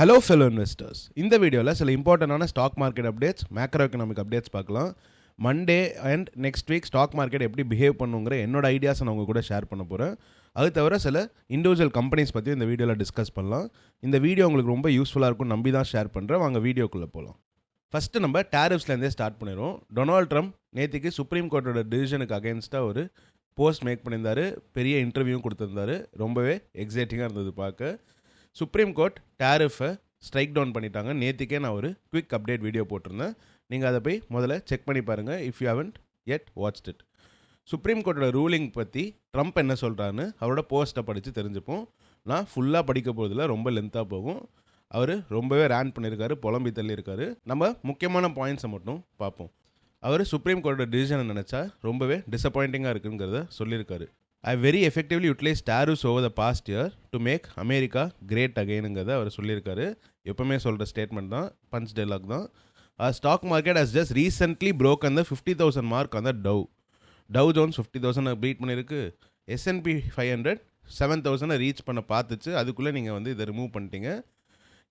Hello fellow investors இந்த வீடியோவில் சில இம்பார்ட்டண்டான stock market updates macro economic updates பார்க்கலாம். Monday and next week stock market எப்படி பிஹேவ் பண்ணுங்கிற என்னோட ஐடியாஸை நான் உங்கள் கூட ஷேர் பண்ண போகிறேன் அது தவிர சில இண்டிவிஜுவல் கம்பெனிஸ் பற்றி இந்த வீடியோவில் டிஸ்கஸ் பண்ணலாம். இந்த வீடியோ உங்களுக்கு ரொம்ப யூஸ்ஃபுல்லாக இருக்கும் நம்பி தான் ஷேர் பண்ணுறேன் வாங்க வீடியோக்குள்ளே போகலாம் ஃபஸ்ட்டு நம்ம டேரிஃப்ஸ்லேருந்தே ஸ்டார்ட் பண்ணிடுவோம். டொனால்ட் ட்ரம்ப் நேற்றுக்கு சுப்ரீம் கோர்ட்டோட டிசிஷனுக்கு அகேன்ஸ்டாக ஒரு போஸ்ட் மேக் பண்ணியிருந்தாரு. பெரிய இன்டர்வியூவும் கொடுத்துருந்தாரு. ரொம்பவே எக்ஸைட்டிங்காக இருந்தது பார்க்க. சுப்ரீம் கோர்ட் டேரிஃபை ஸ்ட்ரைக் டவுன் பண்ணிட்டாங்க. நேற்றுக்கே நான் ஒரு குவிக் அப்டேட் வீடியோ போட்டிருந்தேன். நீங்கள் அதை போய் முதல்ல செக் பண்ணி பாருங்கள் if you haven't yet watch it supreme கோர்ட்டோட ruling பற்றி ட்ரம்ப் என்ன சொல்கிறான்னு அவரோட போஸ்ட்டை படித்து தெரிஞ்சுப்போம். நான் ஃபுல்லாக படிக்க போகிறதுல ரொம்ப லென்த்தாக போகும். அவர் ரொம்பவே ரேன் பண்ணியிருக்காரு புலம்பி தள்ளியிருக்காரு. நம்ம முக்கியமான பாயிண்ட்ஸை மட்டும் பார்ப்போம். அவர் சுப்ரீம் கோர்ட்டோட டிசிஷனை நினச்சா ரொம்பவே டிசப்பாயிண்டிங்காக இருக்குங்கிறத சொல்லியிருக்காரு. I very effectively utilise tariffs over the past year to make America great அகைனுங்கிறத அவர் சொல்லியிருக்காரு. எப்பவுமே சொல்கிற ஸ்டேட்மெண்ட் தான் பஞ்ச் டெலாக் தான். Stock market has just recently broke அந்த ஃபிஃப்டி தௌசண்ட் மார்க் அந்த Dow Dow Jones fifty thousand beat பண்ணியிருக்கு. S and P five hundred seven தௌசண்டை reach பண்ண பார்த்துச்சு. அதுக்குள்ளே நீங்கள் வந்து இதை ரிமூவ் பண்ணிட்டீங்க.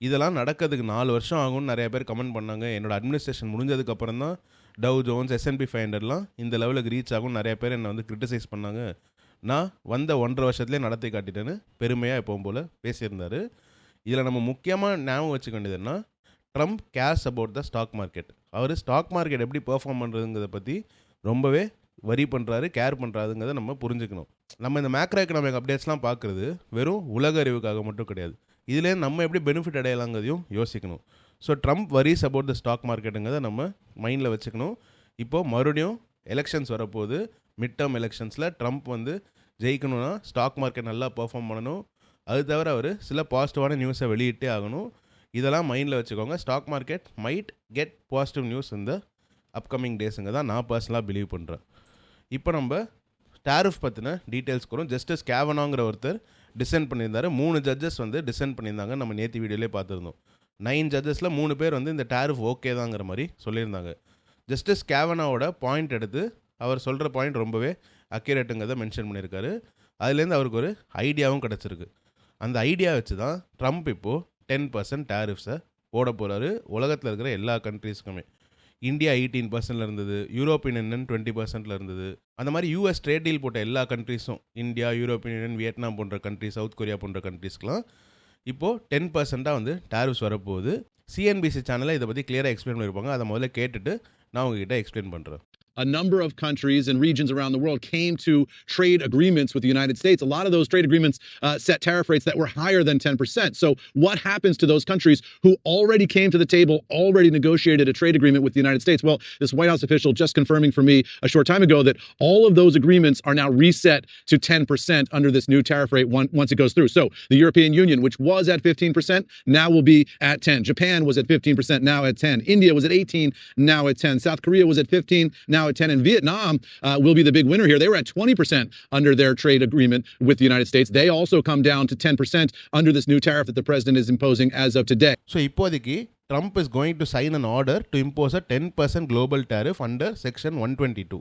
இதெல்லாம் நடக்கிறதுக்கு நாலு வருஷம் ஆகும்னு நிறைய பேர் கமெண்ட் பண்ணாங்க. என்னோட அட்மினிஸ்ட்ரேஷன் முடிஞ்சதுக்கப்புறம் தான் Dow Jones S and P five ஹண்ட்ரட்லாம் இந்த லெவலுக்கு ரீச் ஆகும் நிறைய பேர் என்னை வந்து கிரிட்டிசைஸ் பண்ணாங்க. நான் வந்த ஒன்றரை வருஷத்துலேயே நடத்தி காட்டிட்டேன்னு பெருமையாக எப்பவும் போல் பேசியிருந்தார். இதில் நம்ம முக்கியமாக ஞாபகம் வச்சுக்க வேண்டியதுன்னா Trump cares about the stock market our stock market எப்படி பெர்ஃபார்ம் பண்ணுறதுங்கிறத பற்றி ரொம்பவே வரி பண்ணுறாரு கேர் பண்ணுறாருங்கிறத நம்ம புரிஞ்சுக்கணும். நம்ம இந்த மேக்ரோ எக்கனாமிக் அப்டேட்ஸ்லாம் பார்க்குறது வெறும் உலக அறிவுக்காக மட்டும் கிடையாது. இதுலேயே நம்ம எப்படி பெனிஃபிட் அடையலாங்கிறதையும் யோசிக்கணும். So Trump worries about the stock மார்க்கெட்டுங்கிறத நம்ம மைண்டில் வச்சுக்கணும். இப்போது மறுபடியும் எலெக்ஷன்ஸ் வரப்போகுது. மிட் டேர்ம் எலெக்ஷன்ஸில் ட்ரம்ப் வந்து ஜெயிக்கணும்னா ஸ்டாக் மார்க்கெட் நல்லா பர்ஃபார்ம் பண்ணணும். அது தவிர அவர் சில பாசிட்டிவான நியூஸை வெளியிட்டே ஆகணும். இதெல்லாம் மைண்டில் வச்சுக்கோங்க. Stock market might get positive news இந்த அப்கமிங் டேஸுங்க தான் நான் பர்சனலாக பிலீவ் பண்ணுறேன் இப்போ நம்ம டேரிஃப் பற்றின டீட்டெயில்ஸ்க்கு கூறும் ஜஸ்டிஸ் கேவனாங்கிற ஒருத்தர் டிசைன் பண்ணியிருந்தாரு. மூணு ஜட்ஜஸ் வந்து டிசைன் பண்ணியிருந்தாங்க. நம்ம நேற்று வீடியோலேயே பார்த்துருந்தோம். நைன் ஜட்ஜஸில் மூணு பேர் வந்து இந்த டேரிஃப் ஓகே தாங்கிற மாதிரி சொல்லியிருந்தாங்க. ஜஸ்டிஸ் கேவனாவோட பாயிண்ட் எடுத்து அவர் சொல்கிற பாயிண்ட் ரொம்பவே அக்யூரேட்டுங்கிறத மென்ஷன் பண்ணியிருக்காரு. அதுலேருந்து அவருக்கு ஒரு ஐடியாவும் கிடச்சிருக்கு. அந்த ஐடியா வச்சு தான் ட்ரம்ப் இப்போது டென் பர்சன்ட் டேரிஃப்ஸை போட போகிறாரு உலகத்தில் இருக்கிற எல்லா கண்ட்ரீஸ்க்குமே இந்தியா எயிட்டீன் பர்சன்டில் இருந்தது. யூரோப்பியன் யூனியன் டுவெண்ட்டி பர்சன்டில் இருந்தது. அந்த மாதிரி யூஎஸ் ட்ரேட் டீல் போட்ட எல்லா கண்ட்ரீஸும் இந்தியா யூரோப்பியன் யூனியன் வியட்நாம் போன்ற கண்ட்ரிஸ் சவுத் கொரியா போன்ற கண்ட்ரீஸ்க்கெலாம் இப்போது டென் பர்சண்ட்டாக வந்து டேரிஃப்ஸ் வரப்போகுது. சிஎன்பிசி சேனலில் இதை பற்றி கிளியராக எக்ஸ்பிளைன் பண்ணியிருப்பாங்க. அதை முதல்ல கேட்டுட்டு நான் உங்ககிட்ட எக்ஸ்பிளைன் பண்ணுறேன் a number of countries and regions around the world came to trade agreements with the United States. A lot of those trade agreements uh, set tariff rates that were higher than 10%. So, what happens to those countries who already came to the table, already negotiated a trade agreement with the United States? Well, this White House official just confirming for me a short time ago that all of those agreements are now reset to 10% under this new tariff rate one, once it goes through. So, the European Union, which was at 15%, now will be at 10. Japan was at 15%, now at 10. India was at 18, now at 10. South Korea was at 15, now now at 10. And Vietnam uh, will be the big winner here. They were at 20% under their trade agreement with the United States. They also come down to 10% under this new tariff that the president is imposing as of today. So, இப்போதைக்கு Trump is going to sign an order to impose a 10% global tariff under section 122.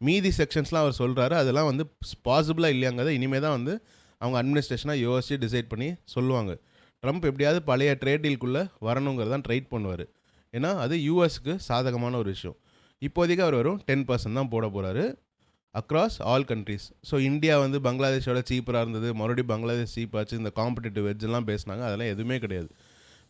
மீதி செக்ஷன்ஸ்லாம் அவர் சொல்கிறாரு அதெல்லாம் வந்து பாசிபிளாக இல்லையாங்கிறத இனிமேல் தான் வந்து அவங்க அட்மினிஸ்ட்ரேஷனாக யோசிச்சு டிசைட் பண்ணி சொல்லுவாங்க ட்ரம்ப் எப்படியாவது பழைய ட்ரேட் டீல்குள்ளே வரணுங்கிறதான் ட்ரைட் பண்ணுவார் ஏன்னா அது யூஎஸ்க்கு சாதகமான ஒரு விஷயம் இப்போதைக்கு அவர் வரும் டென் பர்சன்ட் தான் போட போகிறாரு across all countries so India வந்து பங்களாதேஷோட சீப்பராக இருந்தது. மறுபடியும் பங்களாதேஷ் சீப் ஆச்சு. இந்த காம்படிட்டிவ் வெஜ்லாம் பேசினாங்க. அதெல்லாம் எதுவுமே கிடையாது.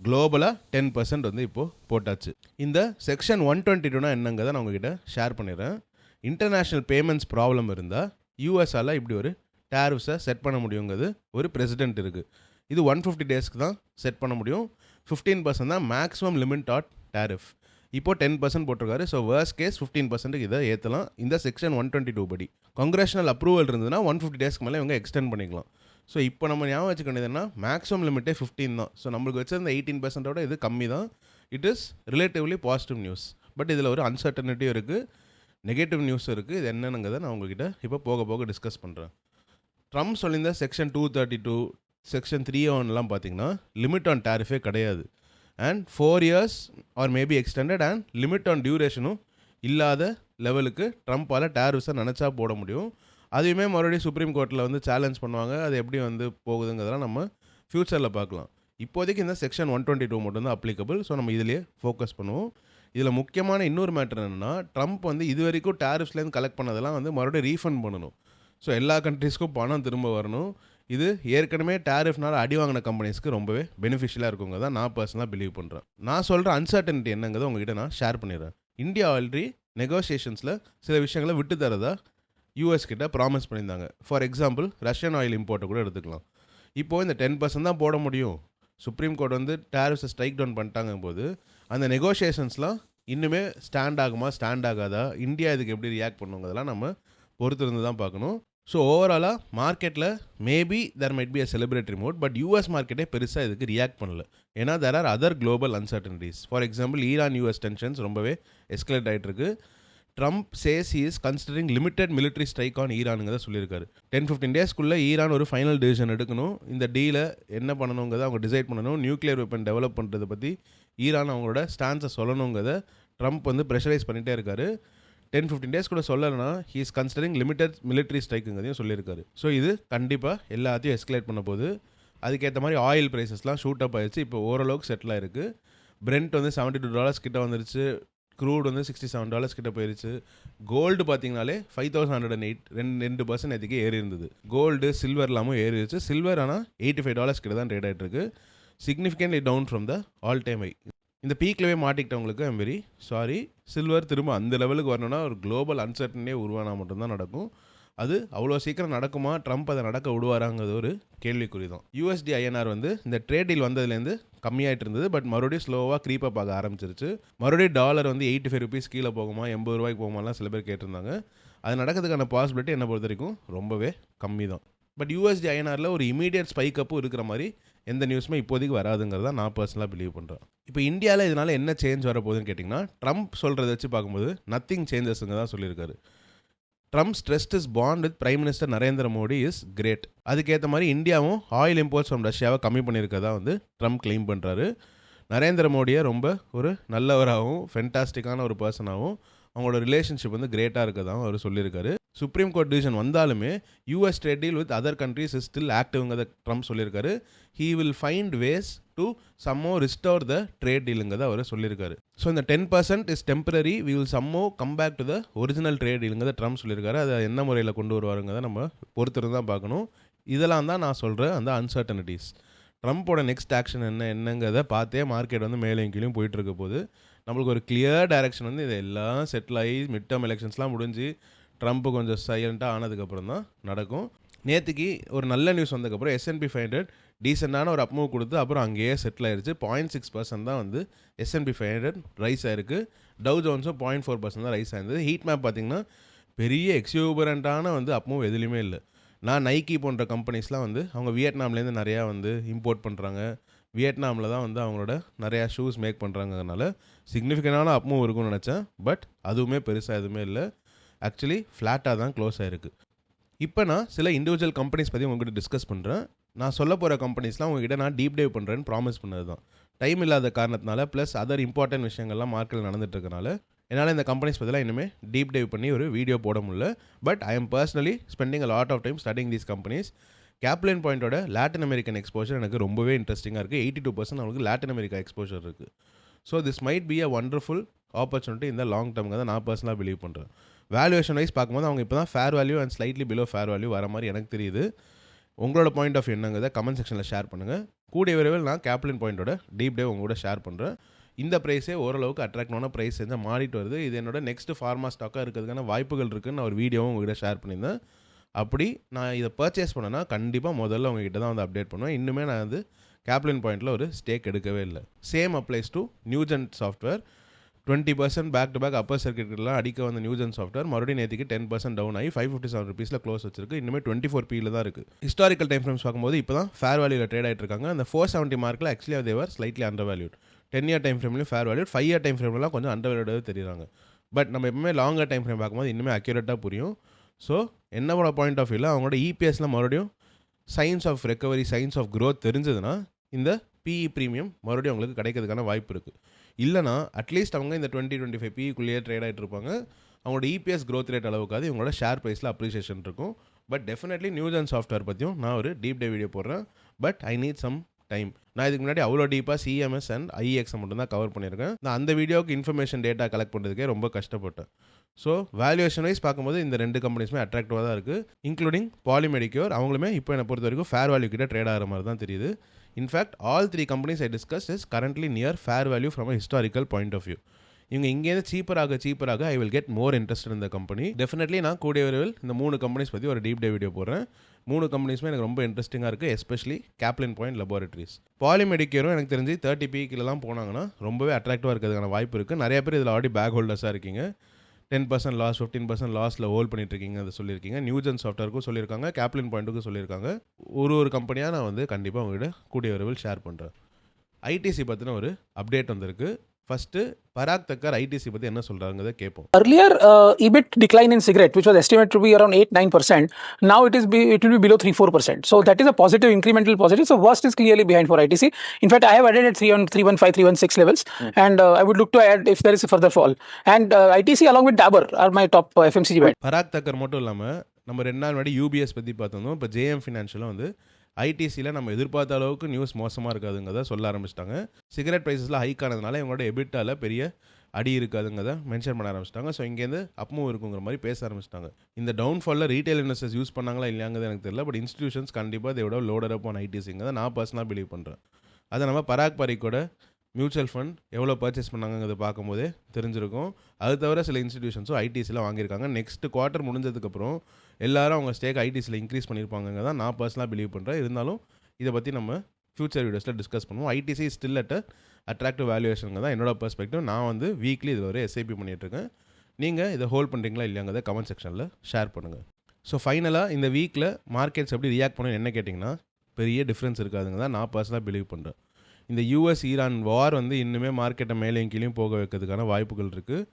குளோபலாக டென் பர்சன்ட் வந்து இப்போது போட்டாச்சு. இந்த செக்ஷன் ஒன் டுவெண்ட்டி டூனா என்னங்கிறத நான் உங்ககிட்ட ஷேர் பண்ணிடுறேன். இன்டர்நேஷ்னல் பேமெண்ட்ஸ் ப்ராப்ளம் இருந்தால் யூஎஸ்ஆல இப்படி ஒரு டேரிஃப்ஸை செட் பண்ண முடியுங்கிறது ஒரு பிரசிடென்ட் இருக்குது இது ஒன் ஃபிஃப்டி டேஸ்க்கு தான் செட் பண்ண முடியும். ஃபிஃப்டீன் பர்சன்ட் தான் மேக்ஸிமம் லிமிட் ஆட் டேரிஃப் இப்போ டென் பர்சன்ட் போட்டிருக்காரு. ஸோ வேர்ஸ் கேஸ் ஃபிஃப்டீன் பர்சன்ட்டுக்கு இதை ஏற்றலாம் இந்த செக்ஷன் ஒன் டுவெண்ட்டி டூ படி. காங்கிரஷனல் அப்ரூவல் இருந்ததுன்னா ஒன் ஃபிஃப்டி டேஸ்க்கு மேலே இவங்க எக்ஸ்டெண்ட் பண்ணிக்கலாம். ஸோ இப்போ நம்ம ஞாபகம் வச்சுக்க வேண்டியதுன்னா மேக்ஸிமம் லிமிட்டே ஃபிஃப்டீன் தான். ஸோ நம்மளுக்கு வச்சிருந்த எயிட்டீன் பர்சன்ட்டோட இது கம்மி தான். It is relatively positive news but இதில் ஒரு அன்சர்டனிட்டியும் இருக்குது நெகட்டிவ் நியூஸும் இருக்குது இது என்னங்கிறத நான் உங்ககிட்ட இப்போ போக போக டிஸ்கஸ் பண்ணுறேன் ட்ரம்ப் சொல்லியிருந்த section two thirty two section three ஒன்லாம் பார்த்தீங்கன்னா லிமிட் ஆன் டேரிஃபே கிடையாது. And four years or maybe extended and limit on டியூரேஷனும் இல்லாத லெவலுக்கு ட்ரம்ப்பால் டேரிஃப்ஸை நினச்சா போட முடியும். அதையுமே மறுபடியும் சுப்ரீம் கோர்ட்டில் வந்து சேலஞ்ச் பண்ணுவாங்க. அது எப்படி வந்து போகுதுங்கிறதெல்லாம் நம்ம ஃப்யூச்சரில் பார்க்கலாம். இப்போதைக்கு இந்த செக்ஷன் ஒன் டுவெண்ட்டி டூ மட்டும் தான் அப்ளிகபிள் ஸோ நம்ம இதிலேயே ஃபோக்கஸ் பண்ணுவோம். இதில் முக்கியமான இன்னொரு மேட்டர் என்னென்னா ட்ரம்ப் வந்து இது வரைக்கும் டேரிஃப்ஸ்லேருந்து கலெக்ட் பண்ணதெல்லாம் வந்து மறுபடியும் ரீஃபண்ட் பண்ணணும். ஸோ எல்லா கண்ட்ரீஸ்க்கும் பணம் திரும்ப வரணும். இது ஏற்கனவே டேரிஃப்னால அடி வாங்கின கம்பெனிஸ்க்கு ரொம்பவே பெனிஃபிஷியலாக இருக்குங்க தான் நான் பர்சனலாக பிலீவ் பண்ணுறேன் நான் சொல்கிற அன்சர்டனிட்டி என்னங்கிறத உங்ககிட்ட நான் ஷேர் பண்ணிடுறேன். இந்தியா ஆல்ரெடி நெகோசியேஷன்ஸில் சில விஷயங்களை விட்டு தரதா யூஎஸ் கிட்ட ப்ராமிஸ் பண்ணியிருந்தாங்க. ஃபார் எக்ஸாம்பிள் ரஷ்யன் ஆயில் இம்போர்ட்டை கூட எடுத்துக்கலாம். இப்போது இந்த டென் பர்சன்ட் தான் போட முடியும். சுப்ரீம் கோர்ட் வந்து டேரிஃப்ஸை ஸ்ட்ரைக் டவுன் பண்ணிட்டாங்க போது அந்த நெகோஷியேஷன்ஸ்லாம் இன்னுமே ஸ்டாண்ட் ஆகுமா ஸ்டாண்ட் ஆகாதா இந்தியா இதுக்கு எப்படி ரியாக்ட் பண்ணுங்கிறதெல்லாம் நம்ம பொறுத்திருந்து தான் பார்க்கணும். ஸோ ஓவராலாக மார்க்கெட்டில் maybe there might be a celebratory mode but US மார்க்கெட்டே பெருசாக இதுக்கு ரியாக்ட் பண்ணல. ஏன்னா there are other global uncertainties for example Iran US tensions ரொம்பவே எஸ்கலேட் ஆகிட்டு இருக்கு Trump says is considering limited military strike on ஈரானுங்கிறத சொல்லியிருக்காரு. டென் ஃபிஃப்டீன் டேஸ்க்குள்ளே Iran ஒரு ஃபைனல் டிசிஷன் எடுக்கணும். இந்த டீலை என்ன பண்ணணுங்கிறத அவங்க டிசைட் பண்ணணும். நியூக்ளியர் வெப்பன் டெவலப் பண்ணுறதை பற்றி ஈரான் அவங்களோட ஸ்டான்ஸை சொல்லணுங்கிறத ட்ரம்ப் வந்து ப்ரெஷரைஸ் பண்ணிகிட்டே இருக்காரு. டென் ஃபிஃப்டின் டேஸ் கூட சொல்லலைன்னா he is considering limited military ஸ்ட்ரைக்குங்கிறதையும் சொல்லியிருக்காரு. ஸோ இது கண்டிப்பாக எல்லாத்தையும் எஸ்கலேட் பண்ண போது அதுக்கேற்ற மாதிரி ஆயில் ப்ரைஸஸ்லாம் ஷூட் அப் ஆயிடுச்சு. இப்போ ஓரளவுக்கு செட்டில் ஆயிருக்கு. பிரெண்ட் வந்து செவன்ட்டி டூ டாலர்ஸ் கிட்ட வந்துருச்சு. க்ரூட் வந்து சிக்ஸ்டி செவன் டாலர்ஸ் கிட்ட போயிருச்சு. கோல்டு பார்த்தீங்கனாலே five thousand hundred and eight ரெண்டு ரெண்டு பர்சன்ட் எதுக்கு ஏறி இருந்தது. கோல்டு சில்வர் இல்லாமல் ஏறிடுச்சு சில்வர் ஆனால் எயிட்டி ஃபைவ் டாலர்ஸ் கிட்ட தான் ட்ரேட் ஆகிட்டு இருக்கு. Significantly down from the all time high இந்த பீக்லவே மாட்டிக்கிட்டவங்களுக்கு ஐம் வெரி சாரி சில்வர் திரும்ப அந்த லெவலுக்கு வரணும்னா ஒரு குளோபல் அன்சர்டனே உருவானா மட்டும்தான் நடக்கும். அது அவ்வளோ சீக்கிரம் நடக்குமா? ட்ரம்ப் அதை நடக்க விடுவாராங்கிறது ஒரு கேள்விக்குறி தான் யூஎஸ்டி ஐஎன்ஆர் வந்து இந்த ட்ரேட் டீல் வந்ததுலேருந்து கம்மியாயிட்டு இருந்தது. பட் மறுபடியும் ஸ்லோவாக க்ரீப்பப் ஆக ஆரம்பிச்சிருச்சு. மறுபடியும் டாலர் வந்து எயிட்டி ஃபைவ் ருபீஸ் கீழே போகுமா? எண்பது ரூபாய்க்கு போகுமாலாம் சில பேர் கேட்டிருந்தாங்க. அது நடக்கிறதுக்கான பாசிபிலிட்டி என்னை பொறுத்த வரைக்கும் ரொம்பவே கம்மி தான் பட் யூஎஸ்டி ஐஎன்ஆரில் ஒரு இமீடியட் ஸ்பைக் அப்பும் இருக்கிற மாதிரி எந்த நியூஸுமே இப்போதைக்கு வராதுங்கிறத நான் பர்சனலாக பிலீவ் பண்ணுறேன் இப்போ இந்தியாவில் இதனால் என்ன சேஞ்ச் வரப்போகுதுன்னு கேட்டிங்கன்னா ட்ரம்ப் சொல்கிறத வச்சு பார்க்கும்போது நத்திங் சேஞ்சஸ்ங்க தான் சொல்லியிருக்காரு. Trump stressed his bond with prime minister Narendra Modi is great அதுக்கேற்ற மாதிரி இந்தியாவும் ஆயில் இம்போர்ட்ஸ் ஃப்ரம் ரஷ்யாவை கம்மி பண்ணியிருக்கதா வந்து ட்ரம்ப் கிளைம் பண்ணுறாரு நரேந்திர மோடியை ரொம்ப ஒரு நல்லவராகவும் ஃபென்டாஸ்டிக்கான ஒரு பர்சனாகவும் அவங்களோட ரிலேஷன்ஷிப் வந்து கிரேட்டாக இருக்கதாகவும் அவர் சொல்லியிருக்காரு. சுப்ரீம் கோர்ட் டிசிஷன் வந்தாலுமே US trade deal with other countries is still ஆக்டிவ்ங்கிறத Trump சொல்லியிருக்காரு. He will find ways to somehow restore the trade டீலுங்கிறத அவர் சொல்லியிருக்காரு. ஸோ இந்த ten percent is temporary we will somehow come back to the original trade டீலுங்கிறத Trump சொல்லியிருக்காரு. அதை என்ன முறையில் கொண்டு வருவாருங்கிறத நம்ம பொறுத்திருந்து தான் பார்க்கணும். இதெல்லாம் தான் நான் சொல்கிறேன் அந்த அன்சர்டனிட்டிஸ் ட்ரம்ப்போட நெக்ஸ்ட் ஆக்ஷன் என்ன என்னங்கிறத பார்த்தே மார்க்கெட் வந்து மேலேயும் கீழே போயிட்டு இருக்க போது நம்மளுக்கு ஒரு கிளியர் டைரக்ஷன் வந்து இதெல்லாம் செட்டில் ஆகி மிட் டேர்ம் எலெக்ஷன்ஸ்லாம் முடிஞ்சு ட்ரம்ப் கொஞ்சம் சைலண்ட்டாக ஆனதுக்கப்புறம் தான் நடக்கும். நேற்றுக்கு ஒரு நல்ல நியூஸ் வந்ததுக்கப்புறம் எஸ்என்பி ஃபைவ் ஹண்ட்ரட் டீசெண்டான ஒரு அப்மூவ் கொடுத்து அப்புறம் அங்கேயே செட்டில் ஆயிடுச்சு பாயிண்ட் சிக்ஸ் பர்சன்ட் தான் வந்து எஸ்என்பி ஃபைவ் ஹண்ட்ரட் ரைஸ் ஆயிருக்கு. டவு ஜோன்ஸும் பாயிண்ட் ஃபோர் பர்சன்ட் தான் ரைஸ் ஆயிருந்தது. ஹீட் மேப் பார்த்தீங்கன்னா பெரிய எக்ஸியூபரண்ட்டான வந்து அப்மூவ் எதுலேயுமே இல்லை. நான் நைக்கி போன்ற கம்பெனிஸ்லாம் வந்து அவங்க வியட்நாம்லேருந்து நிறையா வந்து இம்போர்ட் பண்ணுறாங்க வியட்நாமில் தான் வந்து அவங்களோட நிறையா ஷூஸ் மேக் பண்ணுறாங்கனால சிக்னிஃபிகண்டான அப்மூவ் இருக்கும்னு நினச்சேன். பட் அதுவுமே பெருசாக எதுவுமே இல்லை. ஆக்சுவலி ஃப்ளாட்டாக தான் க்ளோஸ் ஆயிருக்கு. இப்போ நான் சில இண்டிவிஜுவல் கம்பெனிஸ் பற்றி உங்ககிட்ட டிஸ்கஸ் பண்ணுறேன் நான் சொல்ல போகிற கம்பெனிஸ்லாம் உங்ககிட்ட நான் டீப் டைவ் பண்ணுறேன்னு ப்ராமிஸ் பண்ணது தான் டைம் இல்லாத காரணத்தினால ப்ளஸ் அதர் இம்பார்ட்டன்ட் விஷயங்கள்லாம் மார்க்கெட்டில் நடந்துட்டுருக்கனால என்னால் இந்த கம்பெனிஸ் பற்றிலாம் இனிமேல் டீப் டைவ் பண்ணி ஒரு வீடியோ போட முடியல. But I am personally spending a lot of time studying these companies கேப்லைன் பாயிண்டோட லாட்டின் அமெரிக்கன் எக்ஸ்போஷர் எனக்கு ரொம்பவே இன்ட்ரெஸ்டிங்காக இருக்குது எயிட்டி டூ பர்சன்ட் அவங்களுக்கு லாட்டின் அமெரிக்கா எக்ஸ்போஷர் இருக்குது so this might be a wonderful opportunity இந்த லாங் டேர்முக்கு தான் நான் பர்சனலாக பிலீவ் பண்ணுறேன் வேல்யூவேஷன் வைஸ் பார்க்கும்போது அவங்க இப்போ தான் fair value and slightly below fair value வர மாதிரி எனக்கு தெரியுது. உங்களோட பாயிண்ட் ஆஃப் என்னங்கிறத கமெண்ட் செக்ஷனில் ஷேர் பண்ணுங்கள் கூடிய விரைவில் நான் கேப்லின் பாயிண்டோட டீப் டே உங்களோட கூட ஷேர் பண்ணுறேன் இந்த ப்ரைஸே ஓரளவுக்கு அட்ராக்டான ப்ரைஸ் செஞ்சால் மாறிட்டு வருது. இது என்னோட நெக்ஸ்ட் ஃபார்மா ஸ்டாக்காக இருக்கிறதுக்கான வாய்ப்புகள் இருக்குதுன்னு நான் ஒரு வீடியோவும் உங்ககிட்ட ஷேர் பண்ணியிருந்தேன். அப்படி நான் இதை பர்ச்சேஸ் பண்ணேன்னா கண்டிப்பாக முதல்ல உங்ககிட்ட தான் வந்து அப்டேட் பண்ணுவேன். இன்னுமே நான் வந்து கேப்லின் பாயிண்ட்டில் ஒரு ஸ்டேக் எடுக்கவே இல்லை. Same applies to Newgen software twenty percent back to back upper சர்க்கிட்லாம் அடிக்க வந்த நியூஜன் சாஃப்ட்வேர் மறுபடியும் நேற்றுக்கு டென் பர்சன்ட் டவுன் ஆகி ஃபைவ் ஃபிஃப்டி செவன் ருபீஸில் க்ளோஸ் வச்சிருக்கு. இன்னுமே டுவெண்ட்டி ஃபோர் பியில் தான் இருக்குது ஹிஸ்டாரிக்கல் டைம் ஃப்ரேம்ஸ் பார்க்கும்போது இப்போ தான் ஃபேர் வேல்யூவில் ட்ரேட் ஆகிட்டு இருக்காங்க. அந்த ஃபோர் செவன்ட்டி மார்க்கில் actually they're slightly undervalued ten year time ஃப்ரேம்லையும் fair valued five year time ஃப்ரேம்லாம் கொஞ்சம் அண்டர் வேல்யூடாக தெரியுறாங்க. பட் நம்ம எப்பவுமே லாங்கர் டைம் ஃப்ரேம் பார்க்கும்போது இன்னுமே அக்யூரேட்டாக புரியும். ஸோ என்னோட பாயிண்ட் ஆஃப் வியூவில் அவங்களோட இபிஎஸ்ல மறுபடியும் signs of recovery signs of growth தெரிஞ்சதுன்னா இந்த பிஇ ப்ரீமியம் மறுபடியும் அவங்களுக்கு கிடைக்கிறதுக்கான வாய்ப்பு இருக்குது இல்லைனா அட்லீஸ்ட் அவங்க இந்த டுவெண்ட்டி டுவெண்ட்டி ஃபைவ் பிக்குள்ளேயே ட்ரேட் ஆகிட்டு இருப்பாங்க. அவங்களோட இபிஎஸ் க்ரோத் ரேட் அளவுக்காது இவங்களோட ஷேர் ப்ரைஸில் அப்ரிசியேஷன் இருக்கும். But definitely news and software பற்றியும் நான் ஒரு டீப் டே வீடியோ போடுறேன். But I need some time நான் இதுக்கு முன்னாடி அவ்வளோ டீப்பாக சிஎம்எஸ் அண்ட் ஐஎக்ஸ் மட்டும் தான் கவர் பண்ணியிருக்கேன். நான் அந்த வீடியோவுக்கு இன்ஃபர்மேஷன் டேட்டா கலெக்ட் பண்ணுறதுக்கே ரொம்ப கஷ்டப்பட்டேன். ஸோ வேல்யூவேஷன் வைஸ் பார்க்கும்போது இந்த ரெண்டு கம்பெனிஸுமே அட்ராக்டிவாக தான் இருக்குது இன்க்ளூடிங் பாலிமெடிக்யூர் அவங்களுமே இப்போ என்னை பொறுத்த வரைக்கும் ஃபேர் வேல்யூ கிட்ட ட்ரேட் ஆகிற மாதிரி தான் தெரியுது. In fact all three companies I discuss is currently near fair value from a historical point of view இவங்க இங்கேருந்து சீப்பராக சீப்பராக I will get more interest இந்த கம்பெனி டெஃபினெட்லி நான் கூடிய விரைவில் இந்த மூணு கம்பெனிஸ் பற்றி ஒரு டீப் டே வீடியோ போடுறேன். மூணு கம்பெனிஸுமே எனக்கு ரொம்ப இன்ட்ரெஸ்டிங்காக இருக்குது எஸ்பெஷலி கேப்லின் பாயிண்ட் லெபார்ட்டரிஸ் பாலிமெடிக்கேரும் எனக்கு தெரிஞ்சு தேர்ட்டி பீக்கிலலாம் போனாங்கன்னா ரொம்பவே அட்ராக்டிவாக இருக்கிறதுக்கான வாய்ப்பு இருக்குது நிறைய பேர் இதில் ஆல்ரெடி பேக் ஹோல்டர்ஸாக இருக்கீங்க. Ten percent loss fifteen percent லாஸில் hold பண்ணிட்டு இருக்கீங்க அதை சொல்லியிருக்கீங்க. நியூஜன் சாஃப்ட்வேருக்கும் சொல்லியிருக்காங்க கேப்லின் பாயிண்ட்டுக்கும் சொல்லியிருக்காங்க. ஒரு ஒரு கம்பெனியாக நான் வந்து கண்டிப்பாக உங்கள்கிட்ட கூடிய விரைவில் ஷேர் பண்ணுறேன் ஐடிசி பற்றின ஒரு அப்டேட் வந்திருக்கு. ஃபஸ்ட்டு பராக் தக்கர் ஐடிசி பற்றி என்ன சொல்கிறாங்கிறத கேட்போம் Earlier, uh, EBIT decline in cigarette, which was estimated to be around 8 9%, now it is be, it will be below 3 4%. So that is a positive, incremental positive. So worst is clearly behind for ITC. In fact, I have added at 3 on 315, 316 levels, and uh, I would look to add if there is a further fall. And uh, ITC along with Dabur are my top uh, FMCG bet. Parag Thakkar மட்டும் இல்லாமல் நம்ம ரெண்டு நாள் முன்னாடி UPS பற்றி பார்த்திருந்தோம் இப்போ JM ஃபினான்ஷியலாக வந்து ஐடிசியில் நம்ம எதிர்பார்த்த அளவுக்கு நியூஸ் மோசமாக இருக்காதுங்கிறத சொல்ல ஆரம்பிச்சிட்டாங்க. சிகரெட் ப்ரைஸஸில் ஹைக் ஆனதுனால இவங்களோட எபிட்டால பெரிய அடி இருக்காதுங்கிறத மென்ஷன் பண்ண ஆரம்பிச்சிட்டாங்க. ஸோ இங்கேருந்து அப்பமும் இருக்குங்கிற மாதிரி பேச ஆரம்பிச்சிட்டாங்க. இந்த டவுன்ஃபாலில் ரீட்டைல் இன்வெஸ்டர்ஸ் யூஸ் பண்ணாங்களா இல்லையாங்கிறது எனக்கு தெரியல. பட் இன்ஸ்டியூஷன்ஸ் கண்டிப்பாக இதோட லோடர் அப் ஆன் ஐடிசிங்கிறத நான் பர்சனலாக பிலீவ் பண்ணுறேன் அதை நம்ம பராக் பரிக்கோட மியூச்சுவல் ஃபண்ட் எவ்வளோ பர்ச்சேஸ் பண்ணாங்கிறத பார்க்கும்போதே தெரிஞ்சிருக்கும். அது தவிர சில இன்ஸ்டிடியூஷன்ஸும் ஐடிசியில் வாங்கியிருக்காங்க. நெக்ஸ்ட் குவார்ட்டர் முடிஞ்சதுக்கப்புறம் எல்லாரும் அவங்க ஸ்டேக் ஐடிசியில் இன்க்ரீஸ் பண்ணியிருப்பாங்க தான் நான் பர்சனலாக பிலீவ் பண்ணுறேன் இருந்தாலும் இதை பற்றி நம்ம ஃபியூச்சர் வீடியோஸில் டிஸ்கஸ் பண்ணுவோம். ஐடிசி ஸ்டில் அட் அட்ராக்டிவ் வேல்யூவேஷனுங்க தான் என்னோட பெர்ஸ்பெக்டிவ் நான் வந்து வீக்லி இதில் ஒரு எஸ்ஐபி பண்ணிகிட்ருக்கேன் நீங்கள் இதை ஹோல்ட் பண்ணுறீங்களா இல்லையாங்கிறத கமெண்ட் செக்ஷனில் ஷேர் பண்ணுங்கள் ஸோ ஃபைனலாக இந்த வீக்கில் மார்க்கெட்ஸ் எப்படி ரியாக்ட் பண்ணணும் என்ன கேட்டிங்கன்னா பெரிய டிஃப்ரென்ஸ் இருக்காதுங்க தான் நான் பர்சனலாக பிலீவ் பண்ணுறேன் இந்த யூஎஸ் ஈரான் வார் வந்து இன்னுமே மார்க்கெட்டை மேலேயும் கீழேயும் போக வைக்கிறதுக்கான வாய்ப்புகள் இருக்குது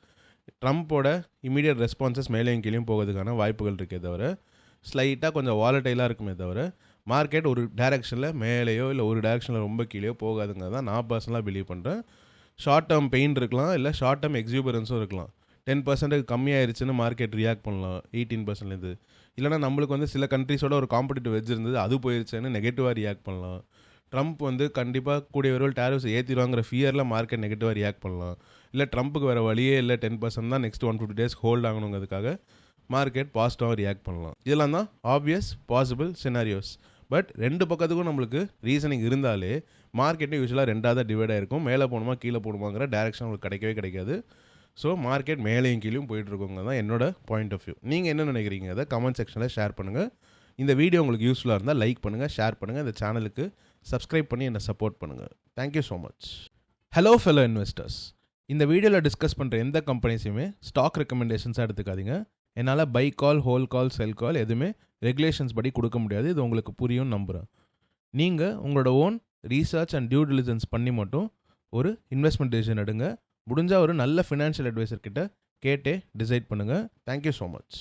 ட்ரம்ப்போட இமீடியட் ரெஸ்பான்சஸ் மேலேயும் கீழேயும் போகிறதுக்கான வாய்ப்புகள் இருக்கே தவிர ஸ்லைட்டாக கொஞ்சம் வாலட்டைலாக இருக்குமே தவிர மார்க்கெட் ஒரு டேரெக்ஷனில் மேலேயோ இல்லை ஒரு டேரெக்ஷனில் ரொம்ப கீழேயோ போகாதுங்க தான் நான் பர்சனலாக பிலீவ் பண்ணுறேன் ஷார்ட் டேர்ம் பெயின் இருக்கலாம் இல்லை ஷார்ட் டேர்ம் எக்ஸூபரன்ஸும் இருக்கலாம். டென் பர்சன்ட்டுக்கு கம்மியாயிருச்சுன்னு மார்க்கெட் ரியாக்ட் பண்ணலாம் எயிட்டீன் பர்சன்ட்லேருந்து இல்லைனா நம்மளுக்கு வந்து சில கண்ட்ரிஸோட ஒரு காம்படிட்டிவ் வெஜ் இருந்தது அது போயிருச்சுன்னு நெகட்டிவாக ரியாக்ட் பண்ணலாம். ட்ரம்ப் வந்து கண்டிப்பாக கூடிய விரைவில் டேரிஃப்ஸ் ஏற்றிடுவாங்கிற ஃபியரில் மார்க்கெட் நெகட்டிவாக ரியாக்ட் பண்ணலாம். இல்லை ட்ரம்ப்புக்கு வேறு வழியே இல்லை டென் பர்சன்ட் தான் next one fifty days hold ஆகணுங்கிறதுக்காக market பாசிட்டிவாக ரியாக்ட் பண்ணலாம். இதெல்லாம் தான் ஆப்வியஸ் பாசிபிள் சினாரியோஸ் பட் ரெண்டு பக்கத்துக்கும் நம்மளுக்கு ரீசனிங் இருந்தாலே மார்க்கெட்டும் யூஸ்வலாக ரெண்டாவது டிவைட் ஆகிருக்கும் மேலே போகணுமா கீழே போகணுமாங்கிற டேரெக்ஷன் உங்களுக்கு கிடைக்கவே கிடைக்காது. ஸோ மார்க்கெட் மேலேயும் கீழேயும் போயிட்டுருக்கோங்க தான் என்னோட பாயிண்ட் ஆஃப் வியூ நீங்கள் என்ன நினைக்கிறீங்க? அதை கமெண்ட் செக்ஷனில் ஷேர் பண்ணுங்கள் இந்த வீடியோ உங்களுக்கு யூஸ்ஃபுல்லாக இருந்தால் லைக் பண்ணுங்கள் ஷேர் பண்ணுங்கள் இந்த சேனலுக்கு சப்ஸ்கிரைப் பண்ணி என்னை சப்போர்ட் பண்ணுங்கள் thank you so much hello fellow investors இந்த வீடியோவில் டிஸ்கஸ் பண்ணுற எந்த கம்பெனிஸையுமே ஸ்டாக் ரெக்கமெண்டேஷன்ஸாக எடுத்துக்காதீங்க. என்னால் பை கால் ஹோல் கால் செல் கால் எதுவுமே ரெகுலேஷன்ஸ் படி கொடுக்க முடியாது. இது உங்களுக்கு புரியும் நம்புகிறேன் நீங்கள் உங்களோட own research and due diligence பண்ணி மட்டும் ஒரு இன்வெஸ்ட்மெண்ட் டிசிஷன் எடுங்க. முடிஞ்சால் ஒரு நல்ல ஃபினான்ஷியல் அட்வைசர் கிட்ட கேட்டே டிசைட் பண்ணுங்கள் தேங்க்யூ ஸோ மச்